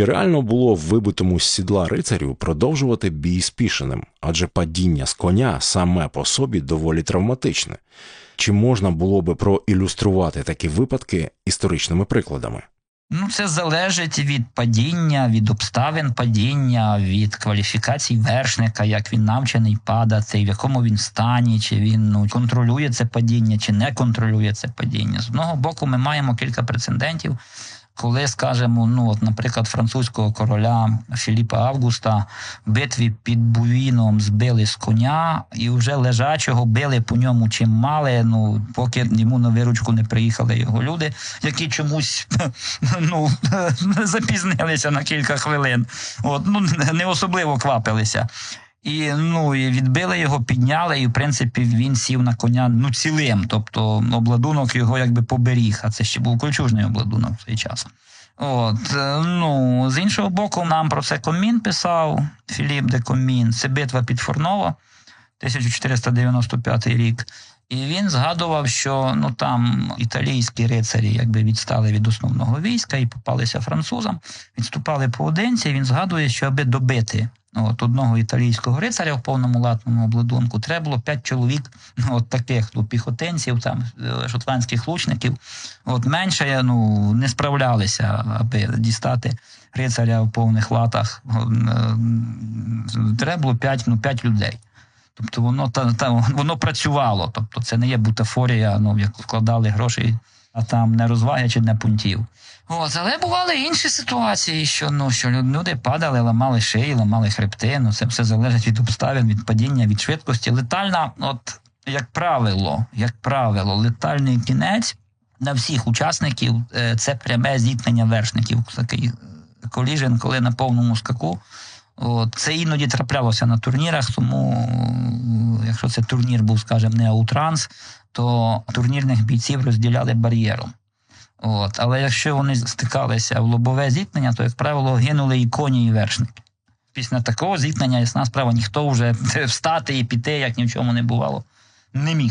Чи реально було вибитому з сідла рицарю продовжувати бій з пішеним, адже падіння з коня саме по собі доволі травматичне? Чи можна було би проілюструвати такі випадки історичними прикладами? Ну, це залежить від падіння, від обставин падіння, від кваліфікацій вершника, як він навчений падати, в якому він стані, чи він ну, контролює це падіння, чи не контролює це падіння. З одного боку, ми маємо кілька прецедентів, коли, скажімо, ну, от, наприклад, французького короля Філіпа Августа в битві під Бувіном збили з коня і вже лежачого били по ньому чим мали. Ну, поки йому на виручку не приїхали його люди, які чомусь ну, запізнилися на кілька хвилин. От, ну, не особливо квапилися. І ну і відбили його, підняли, і в принципі він сів на коня ну цілим. Тобто обладунок його якби поберіг, а це ще був кольчужний обладунок в цей час. От е, ну з іншого боку, нам про це Комін писав Філіп де Комін. Це битва під Форново, 1495 рік. І він згадував, що ну там італійські рицарі якби відстали від основного війська і попалися французам, відступали поодинці. Він згадує, що аби добити от одного італійського рицаря в повному латному обладунку, треба було п'ять чоловік, ну, от таких ну, піхотинців, там е, шотландських лучників. От менше ну, не справлялися, аби дістати рицаря в повних латах. Е, Треба було п'ять ну, п'ять людей. Тобто воно та, та воно працювало. Тобто це не є бутафорія, ну як вкладали гроші, а там не розваги чи не пунктів. От, але бували інші ситуації, що ну що люди падали, ламали шиї, ламали хребти. Ну це все залежить від обставин, від падіння, від швидкості. Летальна, от як правило, як правило, летальний кінець на всіх учасників е, це пряме зіткнення вершників. Такий коліжен, коли на повному скаку. От, це іноді траплялося на турнірах, тому е, якщо це турнір був, скажімо, не аутранс, то турнірних бійців розділяли бар'єром. От, але якщо вони стикалися в лобове зіткнення, то, як правило, гинули і коні, і вершники. Після такого зіткнення, ясна справа, ніхто вже встати і піти, як ні в чому не бувало, не міг.